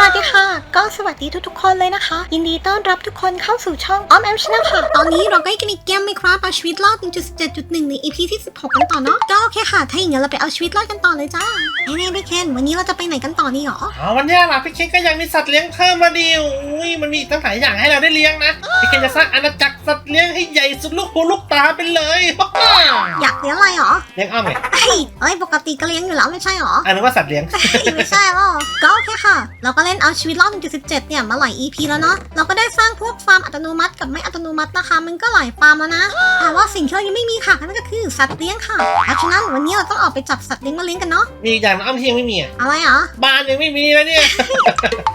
สวัสดีค่ะ ก็สวัสดีทุกๆ คนเลยนะคะ ยินดีต้อนรับทุกคนเข้าสู่ช่องออมแอมชนะค่ะ ตอนนี้เราก็อยู่กันอีกเกมไหมครับเอาชีวิตรอด 1.17.1 ใน EP ที่ 16 กันต่อเนาะก็โอเคค่ะ ถ้าอย่างนั้นเราไปเอาชีวิตรอดกันต่อเลยจ้าเฮ้ยพี่เคนวันนี้เราจะไปไหนกันต่อนี่หรออ๋อวันนี้ล่ะพี่เคนก็ยังมีสัตว์เลี้ยงเพิ่มมาดิอุ้ยมันมีอีกตั้งหลายอย่างให้เราได้เลี้ยงนะพี่เคนจะสร้างอาณาจักรสัตว์เลี้ยงให้ใหญ่สุดลูกหูลูกตาไปเลยอยากเลี้ยงอะไรหรอเลี้ยงอ้อมไงเฮ้ยเอ้ยปกติก็เลี้ยงอยู่แล้วไม่ใช่หรออันนึกว่าสัตว์เลี้ยงไม่ใช่หรอกก็โอเคค่ะ เราก็เล่นเอาชีวิตรอด 1.17 เนี่ยมาหลาย EP แล้วเนาะ เราก็ได้สร้างพวกฟาร์มอัตโนมัติกับไม่อัตโนมัตินะคะ มันก็หลายฟาร์มแล้วนะ แต่ว่าสิ่งที่เรายังไม่มีค่ะนั่นก็คือสัตว์เลี้ยงค่ะเพราะฉะนั้นวันนี้เราต้องออกไปจับสัตว์เลี้ยงมาเลี้ยงกันเนาะ มีอีกอย่างนะอ้อมที่ยังไม่มีอะอะไรเหรอ บ้านยังไม่มีแล้วเนี่ย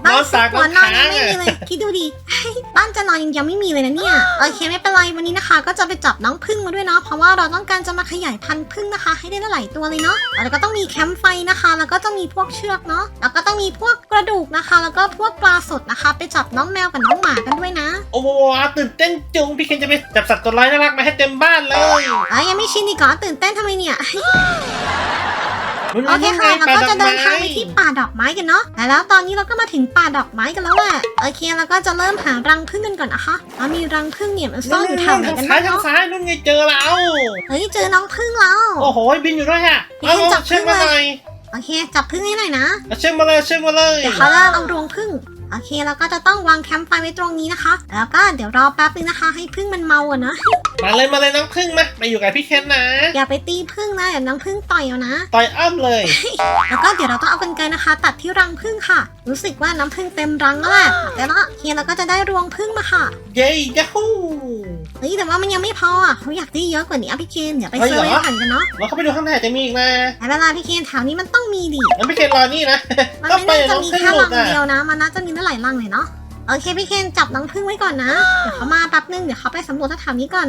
นบ้าอนนสัสาตกว์หัวนนอนค้ายังงไม่อะมีเลย คิดดูดิ บ้านจะนอนยังยังไม่มีเลยนะเนี่ย โอเคไม่เป็นไรวันนี้นะคะ ก็จะไปจับน้องพึ่งมาด้วยเนาะ เพราะว่าเราต้องการจะมาขยายพันธุ์พึ่งนะคะ ให้ได้หลายๆตัวเลยเนาะแล้วก็ต้องมีแคมป์ไฟนะคะ แล้วก็ต้องมีพวกเชือกเนาะ แล้วก็ต้องมีพวกกระดูกนะคะแล้วก็พวกปลาสดนะคะ ไปจับน้องแมวกับน้องหมากันด้วยนะโอ้โหตื่นเต้นจุงพี่เคนจะไปจับสัตว์ตัวร้ายน่ารักมาให้เต็มบ้านเลยเอ้ยยังไม่ชินดีก่อนตื่นเต้นทำไมเนี่ยนู่นโอเคนู่นค่ะไงเราก็จะเดินทางไปป่ดอกม้ที่ป่าดอกไม้กันเนาะแต่แล้วตอนนี้เราก็มาถึงป่าดอกไม้กันแล้วแหละโอเคแล้วก็จะเริ่มหารังผึ้งกันก่อนนะคะแล้วมีรังผึ้งเนี่ยมันซ่อนอยู่แถวไหนทางกันซ้าบ้ายงทางเนาะซ้ายนู่นไงเจอเราเฮ้ยเจอน้องผึ้งแล้วโอ้โหบินอยู่ด้วยอะพี่เอาเคนจับเชือกมาขึ้นหเลยน่อย โอเค จับผึ้งให้หน่อยนะเอาเชือกมาเลยเชือกมาเลย เดี๋ยวเขาจะเอารวงผึ้งโอเคแล้วก็จะต้องวางแคมป์ไฟไว้ตรงนี้นะคะ แล้วก็เดี๋ยวรอแป๊บนึงนะคะ ให้ผึ้งมันเมาอะนะมาเลยมาเลยน้องพึ่งมามาอยู่กับพี่เคนนะ อย่าไปตีผึ้งนะเดี๋ยวน้องผึ้งต่อยเอานะต่อยอ้อมเลย แล้วก็เดี๋ยวเราต้องเอากรรไกรนะคะ ตัดที่รังผึ้งค่ะ รู้สึกว่าน้ำผึ้งเต็มรังแล้วแหละแต่ละเฮียเราก็จะได้รวงผึ้งมาค่ะ เย้ยาฮูเฮ้ยแต่ว่ามันยังไม่พออะเขาอยากได้เยอะกว่านี้อะพี่เคนเดี๋ยวไปเฮ้ยเซอร์เวเหรอย์ผ่านกันเนาะเราเข้าไปดูข้างในจะมีอีกนะแต่เวลาพี่เคนแถวนี้มันต้องมีดิงั้นพี่เคนรอนี่นะมันก็ไม่ไปน่าจะน้องมีพึ่งแค่หลุรัดงอะเดียวนะ มันน่าจะมีหลายรังเลยเนาะโอเคพี่เคนจับน้องพึ่งไว้ก่อนนะเดี๋ยวเขามาแป๊บนึงเดี๋ยวเขาไปสำรวจแถวๆนี้ก่อน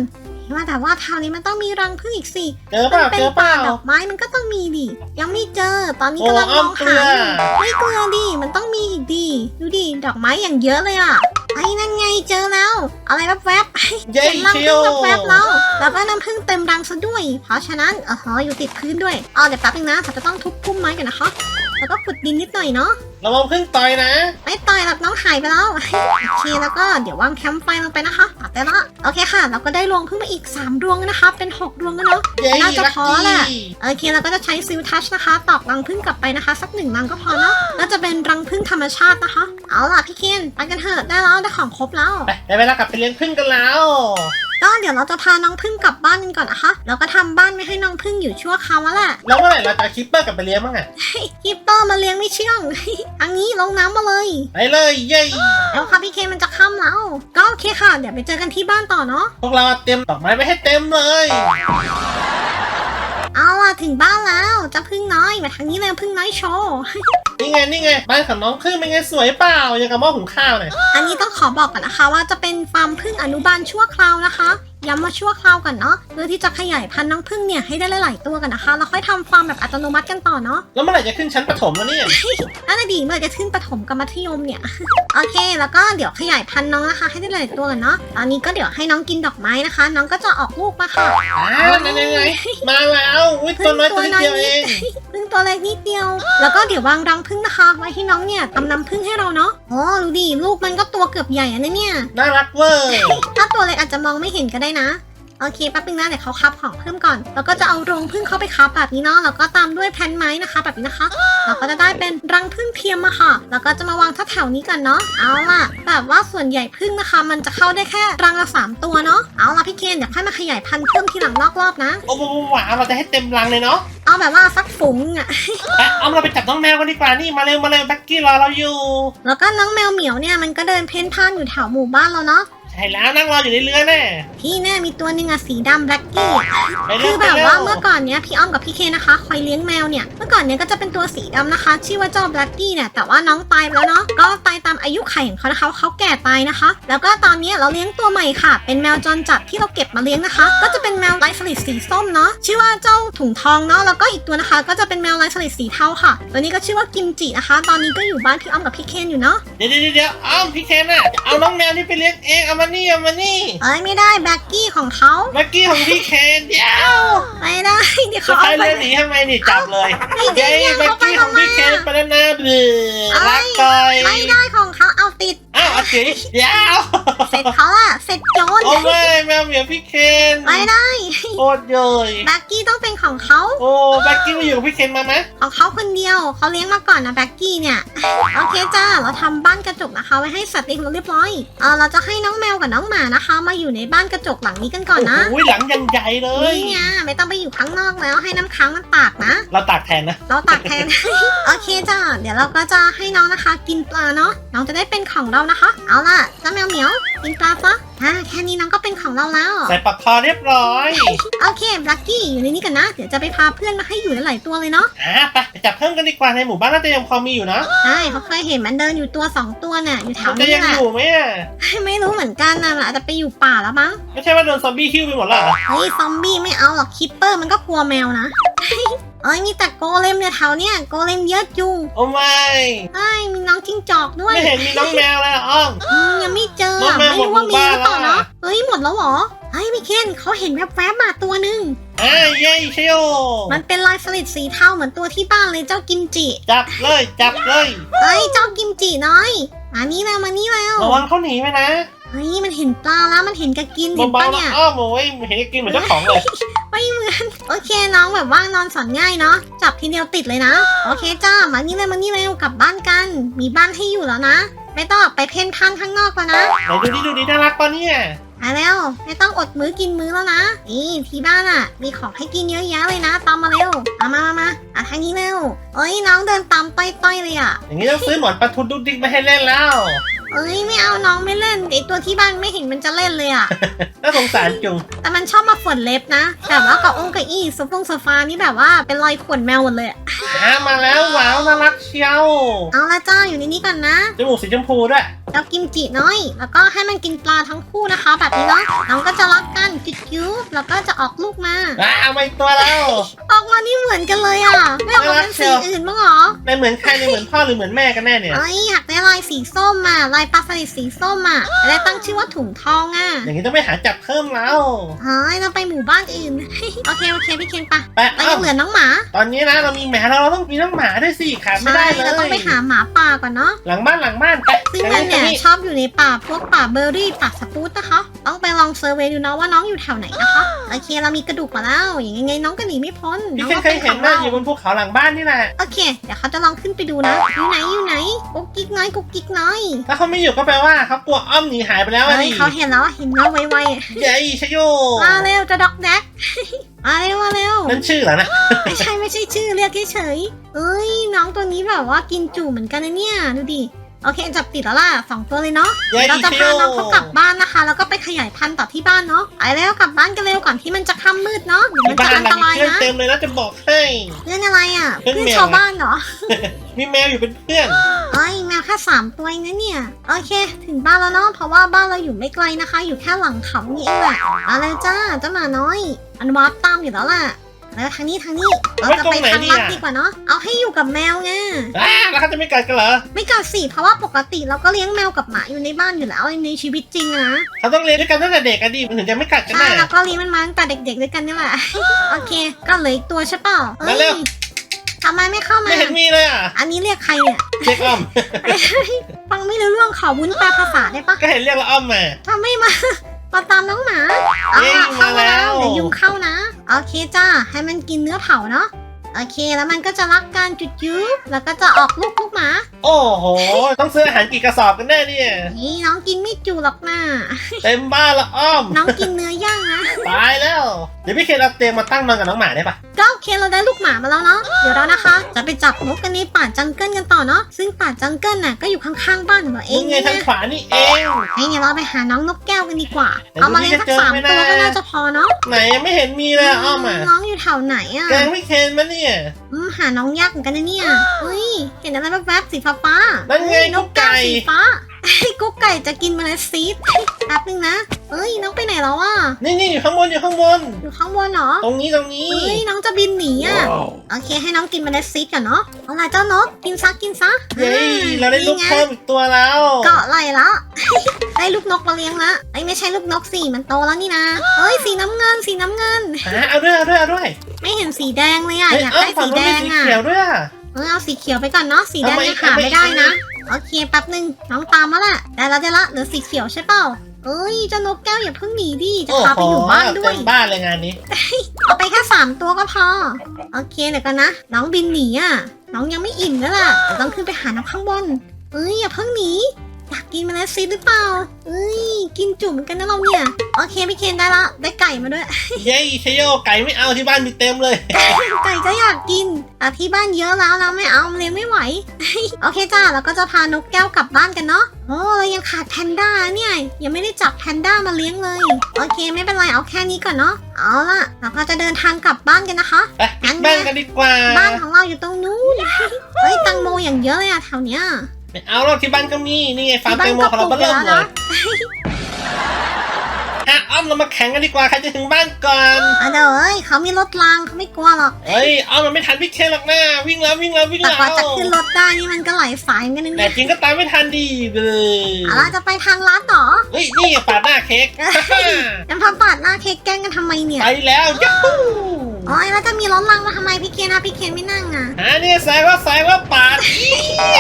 ว่าแต่ว่าแถวนี้มันต้องมีรังพึ่งอีกสิเจอเปมัล่าเป็เจนอเปป่าล่าดอกไม้มันก็ต้องมีดิยังไม่เจอ ตอนนี้โอ้กำลังมองอ้อมเกลืหาออยู่ไม่เกลือดิมันต้องมีอีกดิดูดิดอกไม้อย่างเยอะเลยอะไอ้นั่นไงเจอแล้วอะไรแวบๆเย้เห็นรังเชีผึ้ยงวแวบๆแล้วแล้วก็น้ำผึ้งเต็มรังซะด้วย เพราะฉะนั้นเออหออยู่ติดพื้นด้วยเอาเดี๋ยวแป๊บนึงนะเราจะต้องทุบพุ่มไม้กันนะคะแล้วก็ขุดดินนิดหน่อยเนาะระวังพึ่งต่อยนะ ไม่ต่อยหรอกน้องหายไปแล้วโอเคแล้วก็เดี๋ยววางแคมป์ไฟลงไปนะคะตัดได้ละโอเคค่ะ เราก็ได้รวงพึ่งมาอีก 3 ดวงนะคะเป็น 6 ดวงแล้วเนาะเย้น่าจะลักพอแหละกี้โอเคเราก็จะใช้ซิลทัชนะคะ ตอกรังพึ่งกลับไปนะคะ สักหนึ่งรังก็พอเนาะแล้วจะเป็นรังพึ่งธรรมชาตินะคะ เอาล่ะพี่เคนไปกันเถอะได้แล้วได้ของครบแล้วไปได้เวลากลับไปเลี้ยงพึ่งกันแล้ว ก็เดี๋ยวเราจะพาน้องพึ่งกลับบ้านกันก่อนนะคะ แล้วก็ทำบ้านไม่ให้น้องพึ่งอยู่ชั่วคราวแล้วแหละ แล้วเมื่อไหร่เราจะเอาคิปเปอร์กลับไปเลี้ยงบ้างอะฮิปเปอร์มาเลี้ยงไม่เชื่องอันนี้ลงน้ำมาเลย ไปเลยเย้แล้วค่ะพี่เคนมันจะค่ำแล้ว ก็โอเคค่ะ เดี๋ยวไปเจอกันที่บ้านต่อเนาะ พวกเราเตรียมดอกไม้ไว้ให้เต็มเลย เอาล่ะถึงบ้านแล้วเจะพึ่งน้อยมาทางนี้เลยพึ่งน้อยโชว์นี่ไงนี่ไงบ้านของน้องพึ่งเป็นไงสวยเปล่ายังกับหม้อหุงข้าวเนี่ยอันนี้ต้องขอบอกก่อนนะคะว่าจะเป็นฟาร์มพึ่งอนุบาลชั่วคราวนะคะย้ำว่าชั่วคราวก่อนเนาะเพื่อที่จะขยายพันธุ์น้องพึ่งเนี่ยให้ได้หลายๆตัวกันนะคะแล้วค่อยทำฟาร์มแบบอัตโนมัติกันต่อเนาะแล้วเมื่อไหร่จะขึ้นชั้นประถมแล้วเนี่ยนั่นน่ะดีเมื่อไหร่จะขึ้นประถมกับมัธยมเนี่ยโอเค แล้วก็เดี๋ยวขยายพันธุ์น้องนะคะ ให้ได้หลายๆตัวกันเนาะตอนนี้ก็เดี๋ยวให้น้องกินดอกไม้นะคะ น้องก็จะออกลูกมาค่ะอ่าไหนไหนไหนมาแล้วอุ้ยตัวน้อยตัวนิดเดียวเองพึ่งตัวเล็กนิดเดียว แล้วก็เดี๋ยววางรังพึ่งนะคะไว้ให้น้องเนี่ยทำน้ำพึ่งให้เราเนาะโอ้ดูดิลูกมันก็ตัวเกือบใหญ่อะเนี่ยน่ารักเวอร์ ถ้าตัวเล็กอาจจะมองไม่เห็นก็ได้นะ โอเคแป๊บนึงนะเดี๋ยวเขาคับของเพิ่มก่อน แล้วก็จะเอารงพึ่งเข้าไปคับแบบนี้เนาะแล้วก็ตามด้วยแผ่นไม้นะคะ แบบนี้นะคะเราก็จะได้เป็นรังพึ่งเทียมมาค่ะ แล้วก็จะมาวางแถวๆนี้กันเนาะเอาล่ะแบบว่าส่วนใหญ่พึ่งนะคะ มันจะเข้าได้แค่รังละสามตัวเนาะเอาล่ะพี่เคนเดี๋ยวค่อยมาขยายพันธุ์เพิ่มทีหลังนอกรอบนะโอ้โหหวานเราจะให้เต็มรังเลยเนาะเอาแบบว่าสักฝูงอะไปเอาเราไปจับน้องแมวกันดีกว่านี่มาเร็วมาเร็วแบ็กกี้รอเราอยู่ แล้วก็น้องแมวเหมียวเนี่ยมันก็เดินเพ่นพ่านอยู่แถวหมู่บ้านเราเนาะ ใช่แล้วนั่งรออยู่ในเรือแน่ พี่แน่มีตัวหนึงอะสีดำแบล็กกี้อะไปเร็คืวอไปแบบเร็ว่าวเมื่อก่อนเนี้ยพี่อ้อมกับพี่เคนะคะคอยเลี้ยงแมวเนี่ยเมื่อก่อนเนี้ยก็จะเป็นตัวสีดำนะคะ ชื่อว่าเจ้าแบล็กกี้เนี่ยแต่ว่าน้องตายไปแล้วเนาะก็ตายตามอายุไขของเขานะคะเขาแก่ตายนะคะ แล้วก็ตอนเนี้ยเราเลี้ยงตัวใหม่ค่ะ เป็นแมวจรจัดที่เราเก็บมาเลี้ยงนะคะ ก็จะเป็นแมวลายสลิดสีส้มเนาะชื่อว่าเจ้าถุงทองเนาะแล้วก็อีกตัวนะคะ ก็จะเป็นแมวลายสลิดสีเทาค่ะตัวนี้ก็ชื่อว่ากิมจินะคะ ตอนนี้ก็อยู่บ้านพี่อ้อมกับพี่เคนอยู่เนาะ เดี๋ยวเดี๋ยวเดี๋ยวอ้าวพี่เคนน่ะจะเอาน้องแมวนี่ไปเลี้ยงเองเอามานี่เอามานี่เอ้ยไม่ได้แบล็กกี้ของเขาแบ็กกี้ของพี่เคนเดี๋ยวไม่ได้เดี๋ยวจะเขาไปเอาไป เรือหนีทำไมนี่จับเลยไม่ได้เย้เนี่ยแบ็กเขาไปกี้ของทำไมพี่เคนอะ ไปแล้วนะเบื่อเอ้ยรักก่อย ไม่ได้เอาติดอ้าว อาจิยาวเสร็จเขาละเสร็จโจรโอ้ไม่แมวเหมียวพี่เคนไม่ได้โคตรเยยแบ็กกี้ต้องเป็นของเขาโอ้แบ็กกี้มาอยู่กับพี่เคนมาไหมของเขาคนเดียวเขาเลี้ยงมาก่อนนะแบ็กกี้เนี่ยโอเคจ้าเราทำบ้านกระจกนะคะไว้ให้สัตว์เลี้ยงเราเรียบร้อยเออเราจะให้น้องแมวกับน้องหมานะคะ มาอยู่ในบ้านกระจกหลังนี้กันก่อนนะโอ้ยหลังยังใหญ่เลยนี่ไงไม่ต้องไปอยู่ข้างนอกแล้วให้น้ำค้างมันตากนะ เราตากแทนนะ เราตักแทนโอเคจ้าเดี๋ยวเราก็จะให้น้องนะคะ กินปลาเนาะน้องจะได้เป็นของเรานะคะเอาล่ะเจ้าแมวเหมียวกินปลาซะอ่าแค่นี้น้องก็เป็นของเราแล้ว ใส่ปากคอเรียบร้อยโอเคบลักกี้อยู่ในนี้กันนะ เดี๋ยวจะไปพาเพื่อนมาให้อยู่หลายๆตัวเลยเนาะ อะไปไปจับเพิ่มกันดีกว่าในหมู่บ้านน่าจะยังพอมีอยู่นะใช่เขาเคยเห็นมันเดินอยู่ตัวสองตัวน่ะ อยู่แถมัวนจะนี้ยังแหละอยู่ไหมอะไม่รู้เหมือนกันนะมันอาจจะไปอยู่ป่าแล้วมั้ง ไม่ใช่ว่าโดนซอมบี้คิวไปหมดแล้วเหรอเฮ้ยซอมบี้ไม่เอาหรอกคิปเปอร์มันก็กลัวแมวนะ เอ้ยมีแต่โกเลมเนี่ยแถวเนี้ยโกเลมเยอะจุงโอ้ไม่เอ้ยมีน้องจิ้งจอกด้วยไม่เห็นมีน้องแมวเลยอะอ้อม อืมยังไม่เจอน้องแมวไม่รู้ว่ามีหรือเปล่าหมดหมู่บ้านแล้ว เนาะอะเฮ้ยหมดแล้วเหรอเฮ้ยพี่เคนเขาเห็นแวบๆมาตัวหนึ่งอะเย้เชียวมันเป็นลายสลิดสีเทาเหมือนตัวที่บ้านเลยเจ้ากิมจิจับเลยจับเลยเฮ้ยเจ้ากิมจิน้อยมานี่แล้วมานี่แล้วระวังเขาหนีไปนะ เฮ้ยมันเห็นปลาแล้วมันเห็นกระกินเห็นเบาปะๆเนี่นะยอ้อมโอ้ยเห็นกินเหมือนเจ้าของเลย ไม่เหมือน โอเคน้องแบบว่านอนสอนง่ายเนาะ จับทีเดียวติดเลยนะ โอเคจ้า มานี่เลยมานี่เร็วกลับบ้านกัน มีบ้านให้อยู่แล้วนะ ไม่ต้องออกไปเพ่นพ่านข้างนอกแล้วนะไหนดูดิดูดิน่ารักปะเนี่ยมาแล้วไม่ต้องอดมื้อกินมื้อแล้วนะ นี่ที่บ้านอะ มีของให้กินเยอะแยะเลยนะ ตามมาเร็วเอามามามาอะทางนี้เร็วเอ้ยน้องเดินตามต้อยๆเลยอะ อย่างนี้ต้องซื้อหมอนปลาทูดุกดิกมาให้เล่นแล้ว เอ้ยไม่เอาน้องไม่เล่นไอตัวที่บ้านไม่เห็นมันจะเล่นเลยอะ น่าสงสารจุง แต่มันชอบมาฝนเล็บนะแบบว่ากับองค์กับอีโซฟงโซฟานี่แบบว่าเป็นรอยข่วนแมวหมดเลยอะอะมาแล้วว้าวน่ารักเชียว เอาละจ้าอยู่ในนี้ก่อนนะ จมูกสีชมพูด้วย เรากิมจิน้อย แล้วก็ให้มันกินปลาทั้งคู่นะคะ แบบนี้เนาะน้องก็จะรักกันจุดยุบแล้วก็จะออกลูกมาว้าวมาอีกตัวแล้ว ออกมานี่เหมือนกันเลยอะ ไม่ออกมาเป็นสีอื่นบ้างเหรอในเหมือนใครในเหมือนพ่อหรือเหมือนแม่กันแน่เนี่ย เอ้ยอยากได้ลายสีส้มอะลายปลาสลิดสีส้มอะจะได้ตั้งชื่อว่าถุงทองอะอย่างนี้ต้องไปหาจับเพิ่มแล้วเฮ้ยเราไปหมู่บ้านอื่น โอเคโอเคพี่เคนปะไปเราเอ้ายังเหลือน้องหมา ตอนนี้นะเรามีแมวแล้วเราต้องมีน้องหมาด้วยสิขาดไม่ใช่ได้เลยเราต้องไปหาหมาป่าก่อนเนาะหลังบ้านหลังบ้านไปซึ่งมันเนี่ยชอบอยู่ในป่าพวกป่าเบอร์รี่ป่าสปูตนะคะต้องไปลองเซอร์เวย์ดูนะว่าน้องอยู่แถวไหนนะคะโอเคเรามีกระดูกมาแล้วอย่างไงน้องก็หนีไม่พ้นพี่น้องเคยก็เคเป็ยนขเห็นองนะเราอยู่บนภูเขาหลังบ้านนี่แหละโอเค เดี๋ยวเขาจะลองขึ้นไปดูนะอยู่ไหนอยู่ไหนกุ๊กกิ๊กน้อยกุ๊กกิ๊กน้อยถ้าเขาไม่อยู่ก็แปลว่าเขากลัวอ้อมหนีหายไปแล้วอะเฮ้ยดิเขาเห็นแล้วเห็นแล้วไวเย้ชโยๆมาเร็วจะด็อกแดก มาเร็วมาเร็ว นั่นชื่อเหรอนะไม่ใช่ไม่ใช่ชื่อเรียกเฉยๆเอ้ยน้องตัวนี้แบบว่ากินจุเหมือนกันนะเนี่ย ดูดิ โอเคจับติดแล้วล่ะสองตัวเลยเนาะเย้เราจะชโยพาน้องเขากลับบ้านนะคะ แล้วก็ไปขยายพันธุ์ต่อที่บ้านเนาะไปแล้วกลับบ้านกันเร็วก่อนที่มันจะค่ำมืดเนาะเดี๋ยวมันจะบ้านอันหลัตงรายนี้เพื่อนนะเต็มเลยนะจะบอกให้เพื่อนอะไรอะเพื่อนเพื่อนแมว ชาวบ้านเหรอมีแมวอยู่เป็นเพื่อน เอ้ยแมวแค่สามตัวเองนะเนี่ยโอเค ถึงบ้านแล้วเนาะเพราะว่าบ้านเราอยู่ไม่ไกลนะคะ อยู่แค่หลังเขานี่เองแหละเอาเลยจ้าเจ้าหมาน้อย อันวาร์ปตามอยู่แล้วล่ะ แล้วทางนี้ทางนี้ เราจะไปทางลัดดีกว่าเนาะ เอาให้อยู่กับแมวไงอ่าแล้วเขาจะไม่กัดกันเหรอ ไม่กัดสิ เพราะว่าปกติเราก็เลี้ยงแมวกับหมาอยู่ในบ้านอยู่แล้วในชีวิตจริงอะนะเขาต้องเรียนด้วยกันตั้งแต่เด็กกันดิมันถึงจะไม่กัดกันใช่แน่แล้วก็เลี้ยงมันมาตั้งแต่เด็ก ๆ ด้วยกันนี่แหละ โอเค ก็เหลืออีกตัวใช่เปล่าอ้มาเร็วทำไมไม่เข้ามา ไม่เห็นมีเลยอะ อันนี้เรียกใครเนี่ยเรียกอ้อม ฟังไม่รู้เรื่องขอวุ้นแปลภาษาได้ปะก็เห็นเรียกแล้วอ้อมมาทำไม่มา มาตามน้องหมาเอาเย้ล่ะเข้ามาแล้วมาแล้วเดี๋ยวยุงเข้านะโอเคจ้าให้มันกินเนื้อเผาเนาะโอเคแล้วมันก็จะรักการจุดยุบแล้วก็จะออกลูกลูกหมา โอ้โห ต้องซื้ออาหารกี่กระสอบกันแน่เนี่ยนี่น้องกินไม่จุหรอกนะเต็มบ้านละอ้อม น้องกินเนื้อย่างนะตายแล้ว เดี๋ยวพี่เคนเอาเตียงมาตั้งนอนกับน้องหมาได้ปะก็โอเคเราได้ลูกหมามาแล้วเนาะเดี๋ยวเรานะคะ จะไปจับนกกันในป่าจังเกิลกันต่อเนาะซึ่งป่าจังเกิลน่ะก็อยู่ข้างๆบ้านของเราเอนี่งไงเนี่ยทางขวานี่เองให้เนี่ยเราไปหาน้องนกแก้วกันดีกว่าแต่เอามาเลี้ยงดูสักนี่จะเจอสามไหมตัวนะก็น่าจะพอเนาะไหนยังไม่เห็นมีเลยอะอ้อมอะน้องอยู่แถวไหนอะแกงพี่เคนมาเนี่ย อืมหาน้องยากเหมือนกันนะเนี่ยเฮ้ยเห็นอะไรแวบๆสีฟ้าฟ้าๆนั่นไงเฮ้ยนกแก้วกุ๊กไก่สีฟ้า กุ๊กไก่จะกินเมล็ดซีดแป๊บนึงนะ เอ้ยน้องไปไหนแล้วอะนี่นี่อยู่ข้างบนอยู่ข้างบน อยู่ข้างบนเหรอ ตรงนี้ตรงนี้เฮ้ยน้องจะบินหนีอะโอเคให้น้องกินเมล็ดซีดก่อนเนาะ เอาล่ะเจ้านกกินซะกินซะเย้อ่เราได้ลูกนี่ไงเพิ่มอีกตัวแล้ว เกาะไหลแล้วได้ลูกนกมาเลี้ยงละไอ้ยไม่ใช่ลูกนกสิมันโตแล้วนี่นะเฮ้ยสีน้ำเงินสีน้ำเงินหาเอาด้วยเอาด้วยเอาด้วย ไม่เห็นสีแดงเลยอะเฮ้ยอยากเอ้าได้ฝั่สีงนู้แดนมีงสีอะเขียวด้วยอะเออเอาสีเขียวไปก่อนเนาะสีแดงทำไมยังหาทำไมไม่ได้นะ โอเคแป๊บหนึ่งน้องตามมาละได้ละได้ละเหลือสีเขียวใช่เปล่าเอ้ยเจ้านกแก้วอย่าเพิ่งหนีดิจะโอ้พาโหไปอยู่บ้านด้วเต็ยมบ้านเลยงานนี้ เอาไปแค่สามตัวก็พอ โอเคเดี๋ยวกันนะ น้องบินหนีอะ น้องยังไม่อิ่มแล้วล่ะเดี๋ยวต้องขึ้นไปหาน้องข้างบน เอ้ยอย่าเพิ่งหนีอยา กกินมาแล้วซีหรือเปล่าเอ้ยกินจุ่มเหมือนกันนะเราเนี่ย โอเคพี่เคนได้ละได้ไก่มาด้วย เย้ชโยไก่ไม่เอาที่บ้านมีเต็มเลย ไก่ก็อยากกินแต่ที่บ้านเยอะแล้วเราไม่เอาเลี้ยงไม่ไหว โอเคจ้าเราก็จะพานกแก้วกลับบ้านกันเนาะโอ้เรายังขาดแพนด้าเนี่ยยังไม่ได้จับแพนด้ามาเลี้ยงเลย โอเคไม่เป็นไรเอาแค่นี้ก่อนเนาะเอาล่ะเราก็จะเดินทางกลับบ้านกันนะคะไปปิดบ้านกันดีกว่า บ้านของเราอยู่ตรงนู้นเฮ้ยตังโมอย่างเยอะเลยอะแถวเนี้ย ไม่เอาหรอกที่บ้านก็มี นี่ไงฟาร์มที่แตบ้านงโมของเราก็ก็เริ่มปลูกไปแล้วเลนะยอะอ้อมเรามาแข่งกันดีกว่าใครจะถึงบ้านก่อนอะเดี๋ยวเอ้ยเขามีรถรางเขาไม่กลัวหรอกเฮ้ยอ้อมมันไม่ทันพี่เคนหรอกนะวิ่งแล้ววิ่งแล้ววิ่งแต่แล้วกว่าจะขึ้นรถได้นี่มันก็หลายสายเหมือนกันนะแต่เนี่ยจริงก็ตามไม่ทันดีเลยเอาล่ะจะไปทางร้านต่อเฮ้ยนี่ไงปาดหน้าเค้กจะพาปาดหน้าเค้กแกล้งกันทำไมเนี่ย ไปแล้วยัฮู โอ้ยแล้วจะมีรถรางมาทำไมพี่เคนนะพี่เคนไม่นั่งอะหาเนี่ยแซงว่าแซงว่าปาดอี๊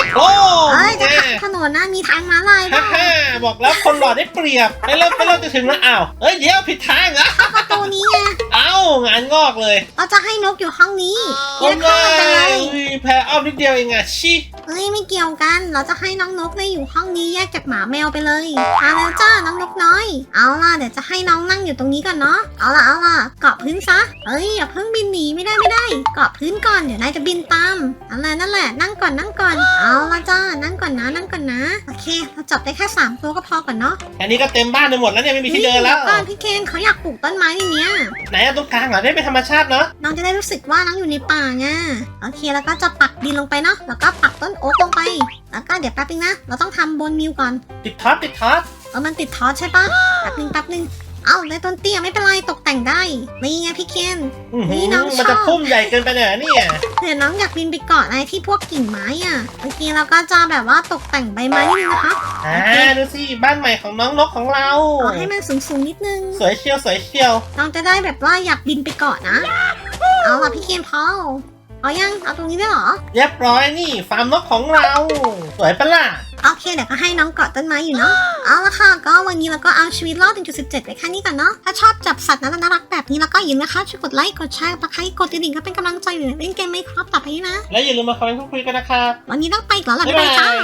ดโอ้เอ้ยจะแม่ขับถนนนะมีทางม้าลายฮ่าด้วยฮ่าบอกแล้วคนหล่อได้เปรียบไปเริ่มไปเริ่มจะถึงแล้วอ้าวเฮ้ยเดี๋ยวผิดทางเหรอประตูนี้ไงเอ้างานงอกเลยเราจะให้นกอยู่ห้องนี้โอ้เรียกไม่เข้ามาเป็นไรแพ้ อ้อมนิดเดียวเองอะชิเฮ้ยไม่เกี่ยวกัน เราจะให้น้องนกได้อยู่ห้องนี้แยกจากหมาแมวไปเลยมาแล้วจ้าน้องนกน้อย เอาล่ะเดี๋ยวจะให้น้องนั่งอยู่ตรงนี้ก่อนเนาะ เอาล่ะเอาล่ะเกาะพื้นซะเอ้ยอย่าเพิ่งบินหนีไม่ได้ไม่ได้ เกาะพื้นก่อนเดี๋ยวนายจะบินตามนั่นแหละนั่นแหละนั่งก่อนนั่งก่อน เอาล่ะจ้านั่งก่อนนะนั่งก่อนนะ โอเค เราจับได้แค่สามตัวก็พอก่อนเนาะแค่นี้ก็เต็มบ้านไปหมดแล้วเนี่ยไม่มีที่เดินแล้ว ฮ้ยดี๋ยก่อนพี่เคนเขาอยากปลูกต้นไม้ในเนี้ย ไหนอะตรงกลางเหรอได้เป็นธรรมชาติเนาะ น้องจะได้รู้สึกว่าน้องอยู่ในป่าไงโอเคแล้วก็จะปักดินลงไปเนาะแล้วก็ปักต้นโอ๊กลงไป แล้วก็เดี๋ยวแป๊บนึงนะ เราต้องทำบนมิวก่อน ติดท็อปติดท็อปเออมันติดทอสใช่ปะแป๊บนึงแป๊บนึงเอ้าได้ต้นเตี้ยไม่เป็นไรตกแต่งได้นี่ไงพี่เคนอื้อหืนี่อน้องชอบมันจะพุ่มใหญ่เกินไปเนี่ยเนี่ยเผื่อน้องอยากบินไปเกาะอะไรที่พวกกิ่งไม้อะโอเคเราก็จะแบบว่าตกแต่งใบไม้นิดนึงนะคะอ่าดูสิบ้านใหม่ของน้องนกของเราเอาให้มันสูงสูงๆนิดนึง สวยเชียวสวยเชียวน้องจะได้แบบว่าอยากบินไปเกาะนะเอาล่ะพี่เคนพอ เอายังเอาตรงนี้ได้เหรอ เรียบร้อยนี่ฟาร์มนกของเรา สวยปะล่ะ โอเคเดี๋ยวก็ให้น้องเกาะต้นไม้อยู่เนาะ เอาละค่ะ ก็วันนี้เราก็เอาชีวิตรอด 1.17 ไปแค่นี้ก่อนเนาะ ถ้าชอบจับสัตว์น่ารักๆแบบนี้แล้วก็อย่าลืมนะคะ ช่วยกดไลค์ กดแชร์กดไลค์กดติดดิ่งก็เป็นกำลังใจอยู่ในเล่นเกมไหมครับต่อไปนี้นะ และอย่าลืมมาคอมเมนต์พูดคุยกันนะครับ วันนี้ต้องไปอีกแล้วล่ะบ๊าบ๊ายยบาบายจ้า ย